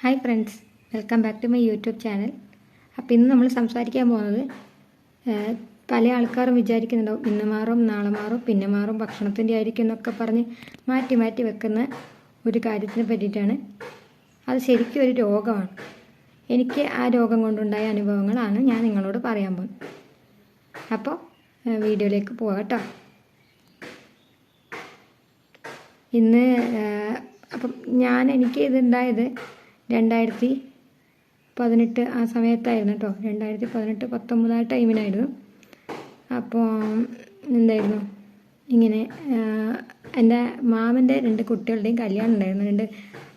Hi friends welcome back to my YouTube channel അപ്പോൾ ഇന്ന് നമ്മൾ സംസാരിക്കാൻ പോകുന്നത് പല ആൾക്കാരും വിചാരിക്കുന്നുണ്ടാവും ഇന്ന് മാറും നാളെ മാറും പിന്നെ മാറും ഭക്ഷണത്തിന്റെ ആയിരിക്കും എന്നൊക്കെ പറഞ്ഞ് മാറ്റി മാറ്റി വെക്കുന്ന ഒരു കാര്യത്തിനെ പറ്റിയിട്ടാണ്. അത് ശരിക്കും ഒരു രോഗമാണ്. എനിക്ക് ആ രോഗം കൊണ്ടുണ്ടായ അനുഭവങ്ങളാണ് ഞാൻ നിങ്ങളോട് പറയാൻ പോകുന്നത്. അപ്പോൾ വീഡിയോയിലേക്ക് പോകാം കേട്ടോ. ഇന്ന് അപ്പം ഞാൻ എനിക്ക് ഇതുണ്ടായത് രണ്ടായിരത്തി പതിനെട്ട് ആ സമയത്തായിരുന്നു കേട്ടോ രണ്ടായിരത്തി പതിനെട്ട് പത്തൊമ്പത് ടൈമിനായിരുന്നു. അപ്പോൾ എന്തായിരുന്നു? ഇങ്ങനെ എന്റെ മാമന്റെ രണ്ട് കുട്ടികളുടെയും കല്യാണം ഉണ്ടായിരുന്നു. രണ്ട്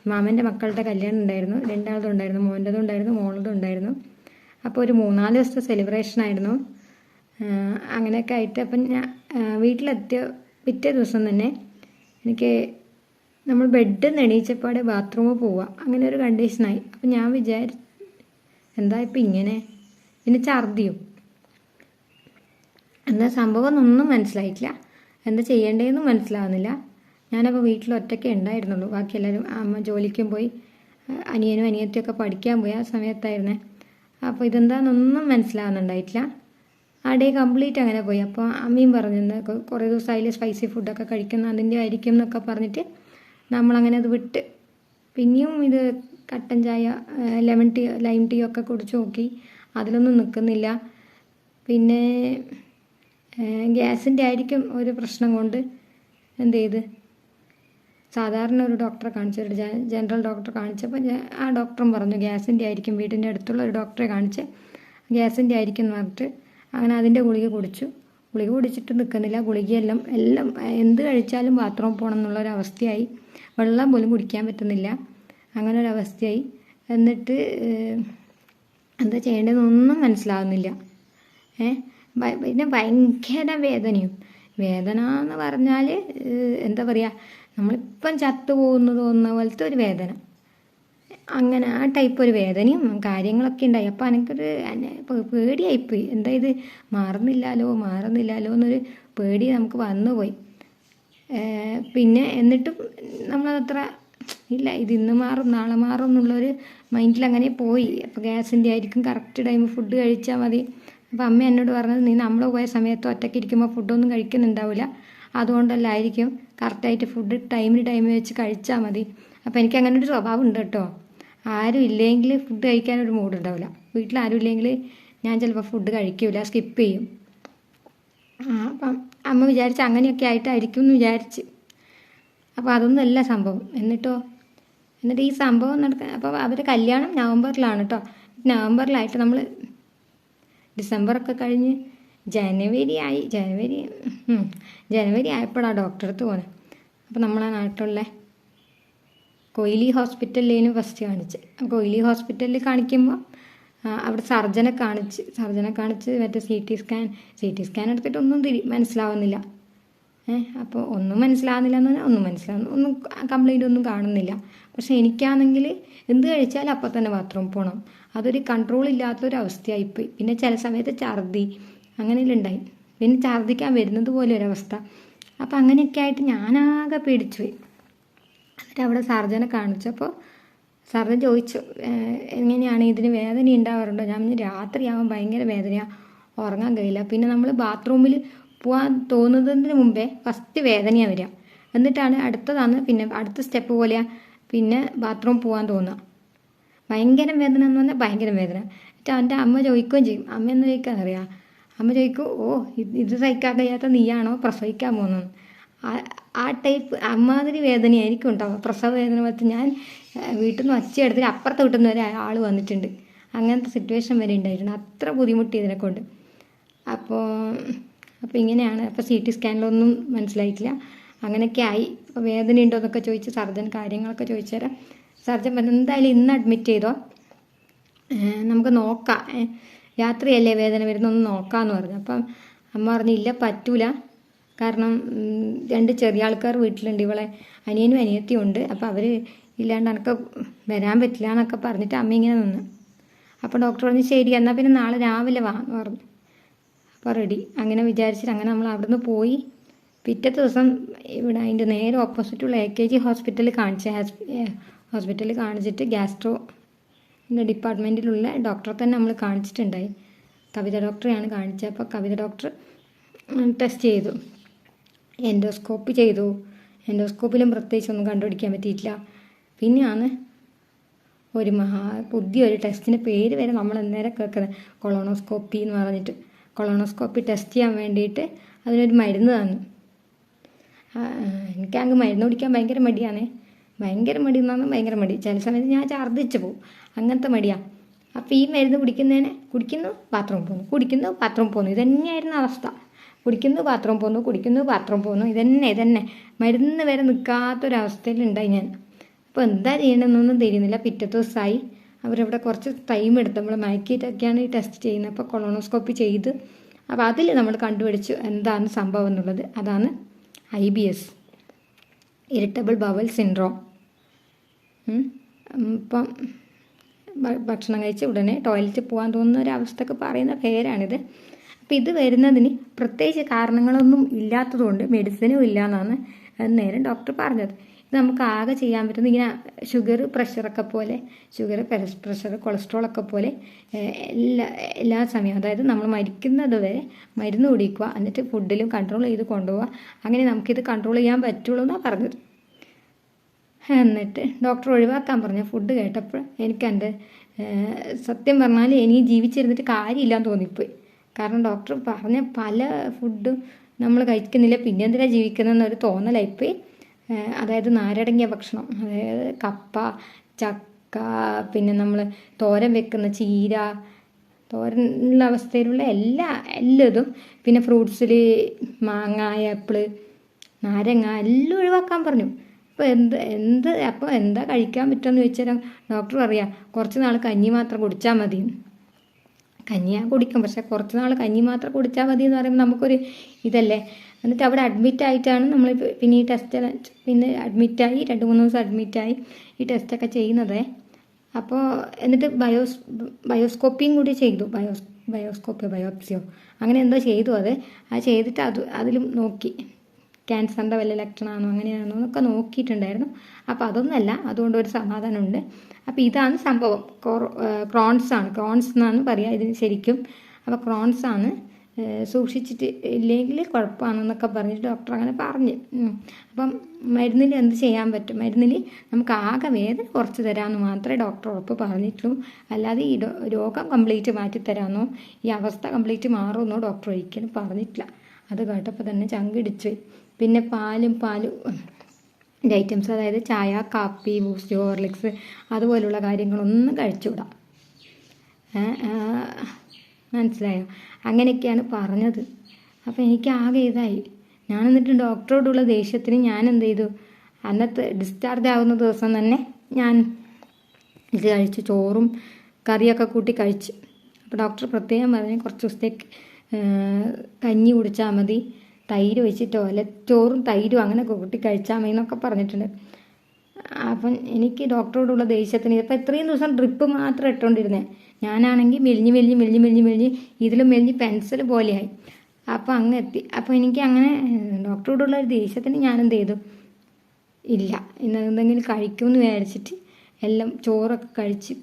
മാമന്റെ മക്കളുടെ കല്യാണം ഉണ്ടായിരുന്നു. രണ്ടാളതും ഉണ്ടായിരുന്നു. മോന്റെതും ഉണ്ടായിരുന്നു. മോളതും ഉണ്ടായിരുന്നു. അപ്പോൾ ഒരു മൂന്നാൽ ദിവസത്തെ സെലിബ്രേഷൻ ആയിരുന്നു. അങ്ങനെയൊക്കെ ആയിട്ട് അപ്പം ഞാൻ വീട്ടിലെത്തിയ പിറ്റേ ദിവസം തന്നെ എനിക്ക് നമ്മൾ ബെഡ് നെണീച്ചപ്പാടെ ബാത്റൂമിൽ പോവുക അങ്ങനെ ഒരു കണ്ടീഷനായി അപ്പം ഞാൻ വിചാരി എന്താ ഇപ്പം ഇങ്ങനെ? പിന്നെ ഛർദിയും. എന്താ സംഭവം ഒന്നും മനസ്സിലായിട്ടില്ല. എന്താ ചെയ്യേണ്ടതെന്നും മനസ്സിലാവുന്നില്ല. ഞാനപ്പോൾ വീട്ടിൽ ഒറ്റയ്ക്ക് ഉണ്ടായിരുന്നുള്ളൂ. ബാക്കി എല്ലാവരും അമ്മ ജോലിക്കും പോയി അനിയനും അനിയത്തിയൊക്കെ പഠിക്കാൻ പോയി ആ സമയത്തായിരുന്നേ. അപ്പോൾ ഇതെന്താണെന്നൊന്നും മനസ്സിലാവുന്നുണ്ടായിട്ടില്ല. ആ ഡേ കംപ്ലീറ്റ് അങ്ങനെ പോയി. അപ്പോൾ അമ്മയും പറഞ്ഞു "ഇന്ന് കുറേ ദിവസമായില്ലേ സ്പൈസി ഫുഡൊക്കെ കഴിക്കുന്ന അതിന്റെ ആയിരിക്കും എന്നൊക്കെ പറഞ്ഞിട്ട് നമ്മളങ്ങനെ അത് വിട്ട്. പിന്നെയും ഇത് കട്ടൻ ചായ ലെമൺ ടീ ലൈം ടീ ഒക്കെ കുടിച്ച് നോക്കി. അതിലൊന്നും നിൽക്കുന്നില്ല പിന്നെ ഗ്യാസിന്റെ ആയിരിക്കും ഒരു പ്രശ്നം കൊണ്ട് എന്ത് ചെയ്ത്? സാധാരണ ഒരു ഡോക്ടറെ കാണിച്ചു ഒരു ജനറൽ ഡോക്ടറെ കാണിച്ചപ്പോൾ ആ ഡോക്ടറും പറഞ്ഞു ഗ്യാസിന്റെ ആയിരിക്കും വീടിന്റെ അടുത്തുള്ള ഒരു ഡോക്ടറെ കാണിച്ച് ഗ്യാസിന്റെ ആയിരിക്കും എന്ന് പറഞ്ഞിട്ട് അങ്ങനെ അതിന്റെ ഗുളിക കുടിച്ചു. ഗുളിക കുടിച്ചിട്ട് നിൽക്കുന്നില്ല ഗുളികയെല്ലാം എല്ലാം എന്ത് കഴിച്ചാലും ബാത്റൂമിൽ പോകണം എന്നുള്ള ഒരു അവസ്ഥയായി വെള്ളം പോലും കുടിക്കാൻ പറ്റുന്നില്ല. അങ്ങനെ ഒരു അവസ്ഥയായി എന്നിട്ട് എന്താ ചെയ്യേണ്ടതെന്നൊന്നും മനസ്സിലാവുന്നില്ല. ഏ പിന്നെ ഭയങ്കര വേദനയും. വേദന എന്ന് പറഞ്ഞാൽ എന്താ പറയുക നമ്മളിപ്പം ചത്തു പോകുന്നു തോന്നുന്ന പോലത്തെ ഒരു വേദന. അങ്ങനെ ആ ടൈപ്പ് ഒരു വേദനയും കാര്യങ്ങളൊക്കെ ഉണ്ടായി. അപ്പോൾ എനിക്കൊരു എന്നെ പേടിയായിപ്പോയി. എന്താ ഇത്? മാറുന്നില്ലല്ലോ മാറുന്നില്ലല്ലോ എന്നൊരു പേടി നമുക്ക് വന്നുപോയി. പോയി പിന്നെ എന്നിട്ടും നമ്മളതത്ര ഇല്ല. ഇത് ഇന്ന് മാറും നാളെ മാറും എന്നുള്ളൊരു മൈൻഡിൽ അങ്ങനെ പോയി. അപ്പോൾ ഗ്യാസിന്റെ ആയിരിക്കും കറക്റ്റ് ടൈം ഫുഡ് കഴിച്ചാൽ മതി. അപ്പോൾ അമ്മ എന്നോട് പറഞ്ഞത് നീ നമ്മൾ പോയ സമയത്ത് ഒറ്റയ്ക്ക് ഇരിക്കുമ്പോൾ ഫുഡൊന്നും കഴിക്കുന്നുണ്ടാവില്ല അതുകൊണ്ടല്ലായിരിക്കും കറക്റ്റായിട്ട് ഫുഡ് ടൈമിന് ടൈം വെച്ച് കഴിച്ചാൽ മതി. അപ്പോൾ എനിക്ക് അങ്ങനെ ഒരു സ്വഭാവം ഉണ്ട് കേട്ടോ. ആരും ഇല്ലെങ്കിൽ ഫുഡ് കഴിക്കാനൊരു മൂഡ് ഉണ്ടാവില്ല. വീട്ടിൽ ആരും ഇല്ലെങ്കിൽ ഞാൻ ചിലപ്പോൾ ഫുഡ് കഴിക്കില്ല സ്കിപ്പ് ചെയ്യും. അപ്പം അമ്മ വിചാരിച്ച് അങ്ങനെയൊക്കെ ആയിട്ടായിരിക്കും എന്ന് വിചാരിച്ച്. അപ്പോൾ അതൊന്നുമല്ല സംഭവം. എന്നിട്ടോ എന്നിട്ട് ഈ സംഭവം നടക്കാൻ അപ്പോൾ അവരുടെ കല്യാണം നവംബറിലാണ് കേട്ടോ നവംബറിലായിട്ട് നമ്മൾ ഡിസംബറൊക്കെ കഴിഞ്ഞ് ജനുവരി ആയി ജനുവരി ജനുവരി ആയപ്പോഴാണ് ഡോക്ടറെ അടുത്ത് പോകുന്നത് അപ്പോൾ നമ്മളെ നാട്ടിലുള്ള കൊയിലി ഹോസ്പിറ്റലിലേനും ഫസ്റ്റ് കാണിച്ച്. കൊയിലി ഹോസ്പിറ്റലിൽ കാണിക്കുമ്പോൾ അവിടെ സർജനെ കാണിച്ച് സർജനെ കാണിച്ച് മറ്റേ C T scan C T scan എടുത്തിട്ടൊന്നും തിരി മനസ്സിലാവുന്നില്ല. അപ്പോൾ ഒന്നും മനസ്സിലാവുന്നില്ല എന്ന് പറഞ്ഞാൽ ഒന്നും മനസ്സിലാവുന്നു ഒന്നും കംപ്ലൈന്റ് ഒന്നും കാണുന്നില്ല. പക്ഷേ എനിക്കാണെങ്കിൽ എന്ത് കഴിച്ചാലും അപ്പോൾ തന്നെ ബാത്റൂം പോകണം അതൊരു കൺട്രോൾ ഇല്ലാത്തൊരു അവസ്ഥയായിപ്പോയി പിന്നെ ചില സമയത്ത് ഛർദി അങ്ങനെയെല്ലാം പിന്നെ ഛർദിക്കാൻ വരുന്നത് പോലെ ഒരവസ്ഥ അപ്പം അങ്ങനെയൊക്കെ ആയിട്ട് ഞാനാകെ പേടിച്ചു പോയി എന്നിട്ട് അവിടെ സർജനെ കാണിച്ചപ്പോൾ സർജൻ ചോദിച്ചു എങ്ങനെയാണ് ഇതിന് വേദന ഉണ്ടാവാറുണ്ടോ? ഞാൻ രാത്രിയാകുമ്പോൾ ഭയങ്കര വേദനയാണ് ഉറങ്ങാൻ കഴിയില്ല. പിന്നെ നമ്മൾ ബാത്റൂമിൽ പോകാൻ തോന്നുന്നതിന് മുമ്പേ ഫസ്റ്റ് വേദനയാണ് വരിക. എന്നിട്ടാണ് അടുത്തതാണ് പിന്നെ അടുത്ത സ്റ്റെപ്പ് പോലെയാണ് പിന്നെ ബാത്റൂം പോകാൻ തോന്നുക. ഭയങ്കര വേദന എന്ന് പറഞ്ഞാൽ ഭയങ്കര വേദന. എന്നിട്ട് അവന്റെ അമ്മ ചോദിക്കുകയും ചെയ്യും അമ്മ എന്ന് ചോദിക്കാൻ അറിയാം അമ്മ ചോദിക്കും ഓ ഇത് സഹിക്കാൻ കഴിയാത്ത നീയാണോ? പ്രസവിക്കാൻ പോകുന്നത് ആ- ടൈപ്പ് അമ്മാതിരി വേദനയായിരിക്കും ഉണ്ടാവുക പ്രസവ വേദന പറ്റി ഞാൻ വീട്ടിൽ നിന്ന് ഒച്ചയെടുത്തിട്ട് അപ്പുറത്തെ വീട്ടിൽ നിന്ന് ആൾ വന്നിട്ടുണ്ട്. അങ്ങനത്തെ സിറ്റുവേഷൻ വരെ ഉണ്ടായിരുന്നു. അത്ര ബുദ്ധിമുട്ടി ഇതിനെ കൊണ്ട് അപ്പോൾ അപ്പോൾ ഇങ്ങനെയാണ്. അപ്പോൾ സി ടി സ്കാനിലൊന്നും മനസ്സിലായിട്ടില്ല. അങ്ങനെയൊക്കെ ആയി. അപ്പോൾ വേദന ഉണ്ടോ എന്നൊക്കെ ചോദിച്ച് സർജൻ കാര്യങ്ങളൊക്കെ ചോദിച്ചു തരാം. സർജൻ പറഞ്ഞു എന്തായാലും ഇന്ന് അഡ്മിറ്റ് ചെയ്തോ? നമുക്ക് നോക്കാം. രാത്രിയല്ലേ വേദന വരുന്നൊന്ന് നോക്കാമെന്ന് പറഞ്ഞു. അപ്പം അമ്മ പറഞ്ഞു ഇല്ല പറ്റൂല. കാരണം രണ്ട് ചെറിയ ആൾക്കാർ വീട്ടിലുണ്ട്. ഇവളെ അനിയനും അനിയത്തിയും ഉണ്ട്. അപ്പോൾ അവർ ഇല്ലാണ്ട് എനിക്ക് വരാൻ പറ്റില്ല എന്നൊക്കെ പറഞ്ഞിട്ട് അമ്മ ഇങ്ങനെ നിന്ന്. അപ്പോൾ ഡോക്ടർ പറഞ്ഞു ശരി എന്നാൽ പിന്നെ നാളെ രാവിലെ വാ എന്ന് പറഞ്ഞു. അപ്പോൾ റെഡി അങ്ങനെ വിചാരിച്ചിട്ട് അങ്ങനെ നമ്മൾ അവിടുന്ന് പോയി. പിറ്റത്തെ ദിവസം ഇവിടെ അതിന്റെ നേരെ ഓപ്പോസിറ്റുള്ള എ കെ ജി ഹോസ്പിറ്റലിൽ കാണിച്ച ഹോസ്പിറ്റലിൽ കാണിച്ചിട്ട് ഗ്യാസ്ട്രോ ഡിപ്പാർട്ട്മെന്റിലുള്ള ഡോക്ടറെ തന്നെ നമ്മൾ കാണിച്ചിട്ടുണ്ടായി. കവിത ഡോക്ടറെയാണ് കാണിച്ചത്. അപ്പോൾ കവിത ഡോക്ടർ ടെസ്റ്റ് ചെയ്തു. എൻഡോസ്കോപ്പി ചെയ്തു. എൻഡോസ്കോപ്പിലും പ്രത്യേകിച്ചൊന്നും കണ്ടുപിടിക്കാൻ പറ്റിയിട്ടില്ല. പിന്നെയാണ് ഒരു മഹാ പുതിയൊരു ടെസ്റ്റിന്റെ പേര് വരെ നമ്മൾ അന്നേരം കേൾക്കുന്നത്. കൊളോണോസ്കോപ്പി എന്ന് പറഞ്ഞിട്ട്. കൊളോണോസ്കോപ്പി ടെസ്റ്റ് ചെയ്യാൻ വേണ്ടിയിട്ട് അതിനൊരു മരുന്ന് തന്നു. എനിക്കങ്ങ് മരുന്ന് കുടിക്കാൻ ഭയങ്കര മടിയാണേ. ഭയങ്കര മടി എന്ന് പറഞ്ഞാൽ ഭയങ്കര മടി. ചില സമയത്ത് ഞാൻ ഛർദ്ദിച്ച് പോകും അങ്ങനത്തെ മടിയാണ് അപ്പോൾ ഈ മരുന്ന് കുടിക്കുന്നതിന് കുടിക്കുന്നു ബാത്റൂം പോകുന്നു. കുടിക്കുന്നു ബാത്റൂം പോകുന്നു. ഇതന്നെയായിരുന്നു അവസ്ഥ. കുടിക്കുന്നു പാത്രം പോകുന്നു കുടിക്കുന്നു പാത്രം പോകുന്നു ഇതന്നെ ഇതന്നെ. മരുന്ന് വരെ നിൽക്കാത്തൊരവസ്ഥയിലുണ്ടായി ഞാൻ. അപ്പോൾ എന്താ ചെയ്യണമെന്നൊന്നും തിരിയുന്നില്ല. പിറ്റത്തെ ദിവസമായി അവരവിടെ കുറച്ച് ടൈം എടുത്ത് നമ്മൾ മയക്കിയിട്ടൊക്കെയാണ് ഈ ടെസ്റ്റ് ചെയ്യുന്നത്. അപ്പോൾ കൊളോണോസ്കോപ്പി ചെയ്ത് അപ്പോൾ അതിൽ നമ്മൾ കണ്ടുപിടിച്ചു എന്താണ് സംഭവം എന്നുള്ളത്. അതാണ് I B S irritable bowel syndrome ഇപ്പം ഭക്ഷണം കഴിച്ച് ഉടനെ ടോയ്ലറ്റിൽ പോകാൻ തോന്നുന്ന ഒരു അവസ്ഥയൊക്കെ പറയുന്ന പേരാണിത്. അപ്പം ഇത് വരുന്നതിന് പ്രത്യേകിച്ച് കാരണങ്ങളൊന്നും ഇല്ലാത്തതുകൊണ്ട് മെഡിസിനും ഇല്ല എന്നാണ് നേരം ഡോക്ടർ പറഞ്ഞത്. ഇത് നമുക്ക് ആകെ ചെയ്യാൻ പറ്റുന്ന ഇങ്ങനെ ഷുഗർ പ്രഷറൊക്കെ പോലെ ഷുഗർ പ്രഷർ കൊളസ്ട്രോളൊക്കെ പോലെ എല്ലാ എല്ലാ സമയവും അതായത് നമ്മൾ മരിക്കുന്നത് വരെ മരുന്ന് കുടിക്കുക എന്നിട്ട് ഫുഡിലും കൺട്രോൾ ചെയ്ത് കൊണ്ടുപോവുക അങ്ങനെ നമുക്കിത് കൺട്രോൾ ചെയ്യാൻ പറ്റുള്ളൂ എന്നാണ് പറഞ്ഞത്. എന്നിട്ട് ഡോക്ടർ ഒഴിവാക്കാൻ പറഞ്ഞ ഫുഡ് കേട്ടപ്പോൾ എനിക്ക് എന്റെ സത്യം പറഞ്ഞാൽ ഇനി ജീവിച്ചിരുന്നിട്ട് കാര്യമില്ലാന്ന് തോന്നിപ്പോയി. കാരണം ഡോക്ടർ പറഞ്ഞ പല ഫുഡും നമ്മൾ കഴിക്കുന്നില്ല. പിന്നെ എന്തിനാണ് ജീവിക്കുന്നതെന്നൊരു തോന്നലായിപ്പോയി അതായത് നാരടങ്ങിയ ഭക്ഷണം. അതായത് കപ്പ ചക്ക പിന്നെ നമ്മൾ തോരൻ വെക്കുന്ന ചീര തോരനുള്ള അവസ്ഥയിലുള്ള എല്ലാ എല്ലതും. പിന്നെ ഫ്രൂട്ട്സിൽ മാങ്ങ ആപ്പിൾ നാരങ്ങ എല്ലാം ഒഴിവാക്കാൻ പറഞ്ഞു. അപ്പോൾ എന്ത് എന്ത് അപ്പോൾ എന്താ കഴിക്കാൻ പറ്റുമെന്ന് ചോദിച്ചാൽ ഡോക്ടർ പറയാം കുറച്ച് നാൾ കഞ്ഞി മാത്രം കുടിച്ചാൽ മതി കഞ്ഞി ഞാൻ കുടിക്കും. പക്ഷെ കുറച്ച് നാൾ കഞ്ഞി മാത്രം കുടിച്ചാൽ മതി എന്ന് പറയുമ്പോൾ നമുക്കൊരു ഇതല്ലേ? എന്നിട്ട് അവിടെ അഡ്മിറ്റ് ആയിട്ടാണ് നമ്മൾ പിന്നെ ഈ ടെസ്റ്റ് പിന്നെ അഡ്മിറ്റായി രണ്ട് മൂന്ന് ദിവസം അഡ്മിറ്റായി ഈ ടെസ്റ്റൊക്കെ ചെയ്യുന്നത്. അപ്പോൾ എന്നിട്ട് ബയോസ് ബയോസ്കോപ്പിയും കൂടി ചെയ്തു. ബയോസ് ബയോസ്കോപ്പിയോ ബയോപ്സിയോ? അങ്ങനെ എന്തോ ചെയ്തു അത്. അത് ചെയ്തിട്ട് അത് അതിലും നോക്കി. ക്യാൻസറിന്റെ വല്ല ലക്ഷണമാണോ അങ്ങനെയാണോ എന്നൊക്കെ നോക്കിയിട്ടുണ്ടായിരുന്നു. അപ്പോൾ അതൊന്നല്ല അതുകൊണ്ട് ഒരു സമാധാനമുണ്ട്. അപ്പോൾ ഇതാണ് സംഭവം. ക്രോൺസ് ആണ്. ക്രോൺസ് എന്നാണ് പറയുക ഇതിന് ശരിക്കും. അപ്പോൾ ക്രോൺസ് ആണ് സൂക്ഷിച്ചിട്ട് ഇല്ലെങ്കിൽ കുഴപ്പമാണെന്നൊക്കെ പറഞ്ഞിട്ട് ഡോക്ടർ അങ്ങനെ പറഞ്ഞു. അപ്പം മരുന്നിൽ എന്ത് ചെയ്യാൻ പറ്റും? മരുന്നിൽ നമുക്ക് ആകെ വേദന കുറച്ച് തരാമെന്ന് മാത്രമേ ഡോക്ടർ ഉറപ്പ് പറഞ്ഞിട്ടുള്ളൂ. അല്ലാതെ ഈ രോഗം കംപ്ലീറ്റ് മാറ്റി തരാമെന്നോ ഈ അവസ്ഥ കംപ്ലീറ്റ് മാറുമെന്നോ ഡോക്ടർ ഒരിക്കലും പറഞ്ഞിട്ടില്ല. അത് കേട്ടപ്പോൾ തന്നെ ചങ്കിടിച്ച്. പിന്നെ പാലും പാലും ഐറ്റംസ് അതായത് ചായ കാപ്പി ബൂസ്റ്റ് ഹോർലിക്സ് അതുപോലുള്ള കാര്യങ്ങളൊന്നും കഴിച്ചുകൂടാ. മനസ്സിലായോ? അങ്ങനെയൊക്കെയാണ് പറഞ്ഞത്. അപ്പോൾ എനിക്ക് ആകെ ഇതായി. ഞാൻ എന്നിട്ട് ഡോക്ടറോടുള്ള ദേഷ്യത്തിന് ഞാൻ എന്ത് ചെയ്തു? അന്നത്തെ ഡിസ്ചാർജ് ആവുന്ന ദിവസം തന്നെ ഞാൻ ഇത് കഴിച്ചു. ചോറും കറിയൊക്കെ കൂട്ടി കഴിച്ച്. അപ്പോൾ ഡോക്ടർ പ്രത്യേകം പറഞ്ഞ് കുറച്ച് ദിവസത്തേക്ക് കഞ്ഞി കുടിച്ചാൽ മതി. തൈര് വെച്ചിട്ടോ അല്ലെ ചോറും തൈരും അങ്ങനെ കൂട്ടി കഴിച്ചാൽ മതി എന്നൊക്കെ പറഞ്ഞിട്ടുണ്ട്. അപ്പം എനിക്ക് ഡോക്ടറോടുള്ള ദേഷ്യത്തിന് ഇപ്പം ഇത്രയും ദിവസം ഡ്രിപ്പ് മാത്രം ഇട്ടുകൊണ്ടിരുന്നേ ഞാനാണെങ്കിൽ മെലിഞ്ഞ് മെലിഞ്ഞ് മെലിഞ്ഞ് മെലിഞ്ഞ് മെലിഞ്ഞ് ഇതിലും മെലിഞ്ഞ് പെൻസിൽ പോലെയായി. അപ്പോൾ അങ്ങ് എത്തി. അപ്പോൾ എനിക്ക് അങ്ങനെ ഡോക്ടറോടുള്ള ഒരു ദേഷ്യത്തിന് ഞാൻ എന്ത് ചെയ്തു? ഇല്ല ഇന്ന് എന്തെങ്കിലും കഴിക്കുമെന്ന് വിചാരിച്ചിട്ട് എല്ലാം ചോറൊക്കെ കഴിച്ച്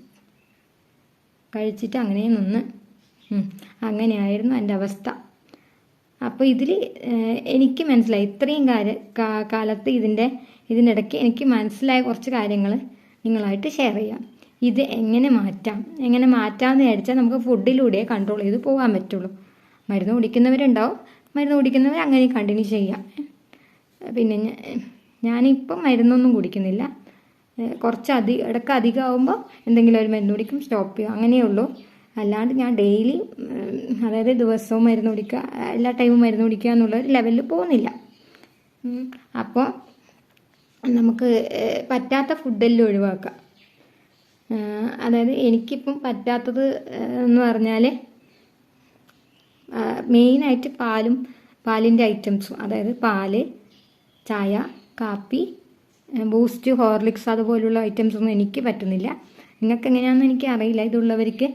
കഴിച്ചിട്ട് അങ്ങനെ നിന്ന്. അങ്ങനെയായിരുന്നു എന്റെ അവസ്ഥ. അപ്പോൾ ഇതിൽ എനിക്ക് മനസ്സിലായി. ഇത്രയും കാര്യ കാലത്ത് ഇതിന്റെ ഇതിനിടയ്ക്ക് എനിക്ക് മനസ്സിലായ കുറച്ച് കാര്യങ്ങൾ നിങ്ങളായിട്ട് ഷെയർ ചെയ്യാം. ഇത് എങ്ങനെ മാറ്റാം? എങ്ങനെ മാറ്റാമെന്ന് വിചാരിച്ചാൽ നമുക്ക് ഫുഡിലൂടെ കൺട്രോൾ ചെയ്ത് പോകാൻ പറ്റുള്ളൂ. മരുന്ന് കുടിക്കുന്നവരുണ്ടാവും. മരുന്ന് കുടിക്കുന്നവർ അങ്ങനെ കണ്ടിന്യൂ ചെയ്യാം. പിന്നെ ഞാനിപ്പം മരുന്നൊന്നും കുടിക്കുന്നില്ല. കുറച്ച് അധികം ഇടയ്ക്ക് അധികം ആകുമ്പോൾ എന്തെങ്കിലും ഒരു മരുന്ന് കുടിക്കും സ്റ്റോപ്പ് ചെയ്യും. അങ്ങനെയേ ഉള്ളൂ. അല്ലാണ്ട് ഞാൻ ഡെയിലി അതായത് ദിവസവും മരുന്ന് കുടിക്കുക എല്ലാ ടൈമും മരുന്ന് കുടിക്കുക എന്നുള്ള ലെവലിൽ പോകുന്നില്ല. അപ്പോൾ നമുക്ക് പറ്റാത്ത ഫുഡെല്ലാം ഒഴിവാക്കാം ഏഹ് അതായത് എനിക്കിപ്പം പറ്റാത്തത് എന്ന് പറഞ്ഞാൽ മെയിനായിട്ട് പാലും പാലിന്റെ ഐറ്റംസും അതായത് പാൽ ചായ കാപ്പി ബൂസ്റ്റ് ഹോർലിക്സ് അതുപോലുള്ള ഐറ്റംസ് ഒന്നും എനിക്ക് പറ്റുന്നില്ല. നിങ്ങൾക്ക് എങ്ങനെയാണെന്ന് എനിക്ക് അറിയില്ല ഇതുള്ളവർക്ക്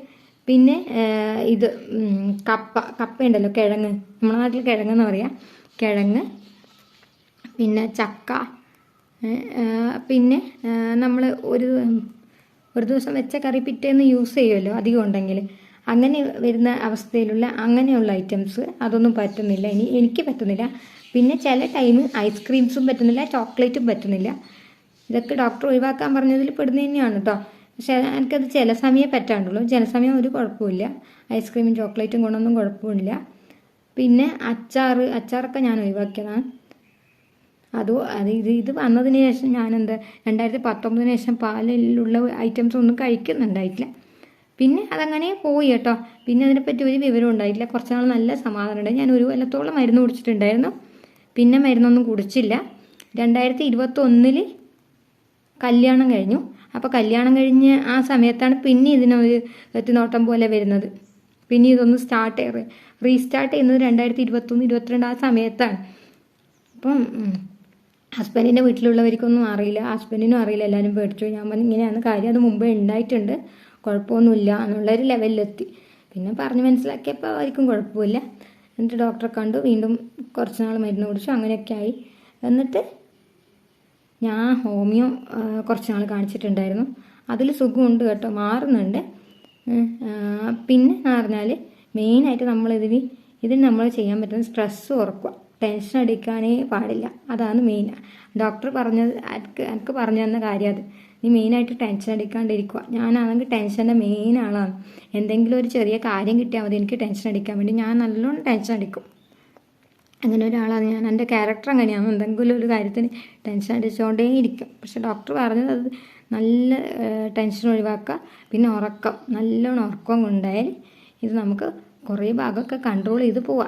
പിന്നെ ഇത് കപ്പ കപ്പ ഉണ്ടല്ലോ കിഴങ്ങ്. നമ്മുടെ നാട്ടിൽ കിഴങ്ങ് എന്ന് പറയാം. കിഴങ്ങ് പിന്നെ ചക്ക പിന്നെ നമ്മൾ ഒരു ഒരു ദിവസം വെച്ച കറി പിറ്റേന്ന് യൂസ് ചെയ്യുമല്ലോ അധികം ഉണ്ടെങ്കിൽ അങ്ങനെ വരുന്ന അവസ്ഥയിലുള്ള അങ്ങനെയുള്ള ഐറ്റംസ് അതൊന്നും പറ്റുന്നില്ല. ഇനി എനിക്ക് പറ്റുന്നില്ല. പിന്നെ ചില ടൈം ഐസ്ക്രീംസും പറ്റുന്നില്ല ചോക്ലേറ്റും പറ്റുന്നില്ല. ഇതൊക്കെ ഡോക്ടർ ഒഴിവാക്കാൻ പറഞ്ഞതിൽ പെടുന്ന തന്നെയാണ് കേട്ടോ പക്ഷേ എനിക്കത് ചില സമയം പറ്റാണ്ടുള്ളൂ. ചില സമയം ഒരു കുഴപ്പമില്ല ഐസ്ക്രീമും ചോക്ലേറ്റും കൊണ്ടൊന്നും കുഴപ്പമില്ല പിന്നെ അച്ചാർ അച്ചാറൊക്കെ ഞാൻ ഒഴിവാക്കിയതാണ്. അത് അത് ഇത് ഇത് വന്നതിന് ശേഷം ഞാൻ എന്താ രണ്ടായിരത്തി പത്തൊമ്പതിന് ശേഷം പാലിലുള്ള ഐറ്റംസ് ഒന്നും കഴിക്കുന്നുണ്ടായിട്ടില്ല. പിന്നെ അതങ്ങനെ പോയി കേട്ടോ. പിന്നെ അതിനെപ്പറ്റി ഒരു വിവരം ഉണ്ടായിട്ടില്ല. കുറച്ച് നാൾ നല്ല സമാധാനമുണ്ട് ഞാൻ ഒരു കൊല്ലത്തോളം മരുന്ന് കുടിച്ചിട്ടുണ്ടായിരുന്നു. പിന്നെ മരുന്നൊന്നും കുടിച്ചില്ല. രണ്ടായിരത്തി ഇരുപത്തൊന്നിൽ കല്യാണം കഴിഞ്ഞു. അപ്പോൾ കല്യാണം കഴിഞ്ഞ് ആ സമയത്താണ് പിന്നെ ഇതിനൊരു എത്തിനോട്ടം പോലെ വരുന്നത്. പിന്നെ ഇതൊന്ന് സ്റ്റാർട്ട് റീസ്റ്റാർട്ട് ചെയ്യുന്നത് രണ്ടായിരത്തി ഇരുപത്തൊന്ന് ഇരുപത്തിരണ്ട് ആ സമയത്താണ്. അപ്പം ഹസ്ബൻഡിന്റെ വീട്ടിലുള്ളവർക്കൊന്നും അറിയില്ല. ഹസ്ബൻഡിനും അറിയില്ല. എല്ലാവരും പേടിച്ചു ഞാൻ പറഞ്ഞു ഇങ്ങനെയാണ് കാര്യം. അത് മുമ്പേ ഉണ്ടായിട്ടുണ്ട്. കുഴപ്പമൊന്നുമില്ല. എന്നുള്ളൊരു ലെവലിലെത്തി പിന്നെ പറഞ്ഞ് മനസ്സിലാക്കിയപ്പോൾ അവർക്കും കുഴപ്പമില്ല. എന്നിട്ട് ഡോക്ടറെ കണ്ടു. വീണ്ടും കുറച്ച് നാൾ മരുന്ന് കുടിച്ചു. അങ്ങനെയൊക്കെ ആയി. എന്നിട്ട് ഞാൻ ഹോമിയോ കുറച്ച് നാൾ കാണിച്ചിട്ടുണ്ടായിരുന്നു. അതിൽ സുഖമുണ്ട് കേട്ടോ മാറുന്നുണ്ട്. പിന്നെ എന്ന് പറഞ്ഞാൽ മെയിനായിട്ട് നമ്മളിതിന് ഇതിന് നമ്മൾ ചെയ്യാൻ പറ്റുന്ന സ്ട്രെസ്സ് കുറക്കുക. ടെൻഷൻ അടിക്കാനേ പാടില്ല. അതാണ് മെയിൻ ഡോക്ടർ പറഞ്ഞത് എനിക്ക് എനിക്ക് പറഞ്ഞു തന്ന കാര്യം അത്. നീ മെയിനായിട്ട് ടെൻഷൻ അടിക്കാണ്ടിരിക്കുക. ഞാനാണെങ്കിൽ ടെൻഷന്റെ മെയിൻ ആളാണ്. എന്തെങ്കിലും ഒരു ചെറിയ കാര്യം കിട്ടിയാൽ മതി. എനിക്ക് ടെൻഷൻ അടിക്കാൻ വേണ്ടി. ഞാൻ നല്ലോണം ടെൻഷൻ അടിക്കും. അങ്ങനെ ഒരാളാണ് ഞാൻ. എന്റെ ക്യാരക്ടർ അങ്ങനെയാണ്. എന്തെങ്കിലും ഒരു കാര്യത്തിന് ടെൻഷൻ അടിച്ചുകൊണ്ടേ ഇരിക്കും. പക്ഷെ ഡോക്ടർ പറഞ്ഞത് അത് നല്ല ടെൻഷൻ ഒഴിവാക്കുക. പിന്നെ ഉറക്കം. നല്ലോണം ഉറക്കം കൊണ്ടായാൽ ഇത് നമുക്ക് കുറേ ഭാഗമൊക്കെ കൺട്രോൾ ചെയ്ത് പോവാം.